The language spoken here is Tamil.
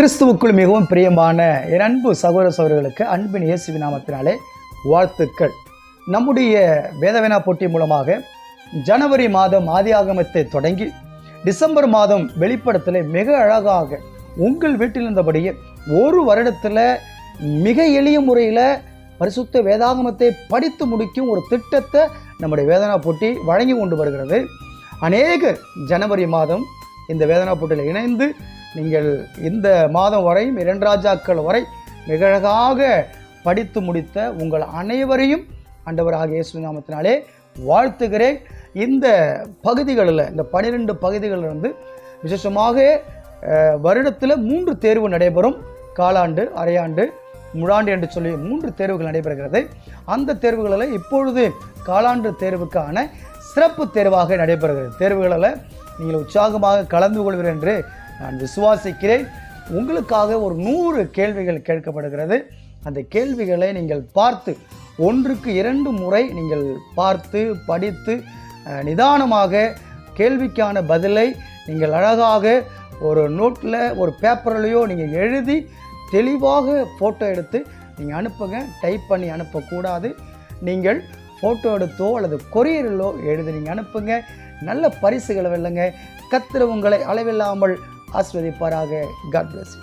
கிறிஸ்துவுக்குள் மிகவும் பிரியமான என் அன்பு சகோதர சகோதரர்களுக்கு அன்பின் இயேசு நாமத்தினாலே வாழ்த்துக்கள். நம்முடைய வேதவேனா போட்டி மூலமாக ஜனவரி மாதம் ஆதியாகமத்தை தொடங்கி டிசம்பர் மாதம் வெளிப்படத்தில் மிக அழகாக உங்கள் வீட்டில் இருந்தபடியே ஒரு வருடத்தில் மிக எளிய முறையில் பரிசுத்த வேதாகமத்தை படித்து முடிக்கும் ஒரு திட்டத்தை நம்முடைய வேதனா போட்டி வழங்கி கொண்டு வருகிறது. அநேகர் ஜனவரி மாதம் இந்த வேதனா போட்டியில் இணைந்து நீங்கள் இந்த மாதம் வரையும் இரண்டு ராஜாக்கள் வரை மிக அழகாக படித்து முடித்த உங்கள் அனைவரையும் ஆண்டவராக இயேசு நாமத்தினாலே வாழ்த்துகிறேன். இந்த பகுதிகளில் இந்த பனிரெண்டு பகுதிகளில் இருந்து விசேஷமாக வருடத்தில் மூன்று தேர்வு நடைபெறும். காலாண்டு அரையாண்டு முழாண்டு என்று சொல்லி மூன்று தேர்வுகள் நடைபெறுகிறது. அந்த தேர்வுகளில் இப்பொழுது காலாண்டு தேர்வுக்கான சிறப்பு தேர்வாக நடைபெறுகிறது. தேர்வுகளில் நீங்கள் உற்சாகமாக கலந்து கொள்வீர்கள் என்று நான் விசுவாசிக்கிறேன். உங்களுக்காக ஒரு நூறு கேள்விகள் கேட்கப்படுகிறது. அந்த கேள்விகளை நீங்கள் பார்த்து ஒன்றுக்கு இரண்டு முறை நீங்கள் பார்த்து படித்து நிதானமாக கேள்விக்கான பதிலை நீங்கள் அழகாக ஒரு நோட்டில் ஒரு பேப்பர்லேயோ நீங்கள் எழுதி தெளிவாக ஃபோட்டோ எடுத்து நீங்கள் அனுப்புங்க. டைப் பண்ணி அனுப்பக்கூடாது. நீங்கள் ஃபோட்டோ எடுத்தோ அல்லது கொரியரிலோ எழுதி நீங்கள் அனுப்புங்க. நல்ல பரிசுகளை வெல்லுங்க. கத்திர உங்களை அளவில்லாமல் आश्चर्य पर आ गए। God bless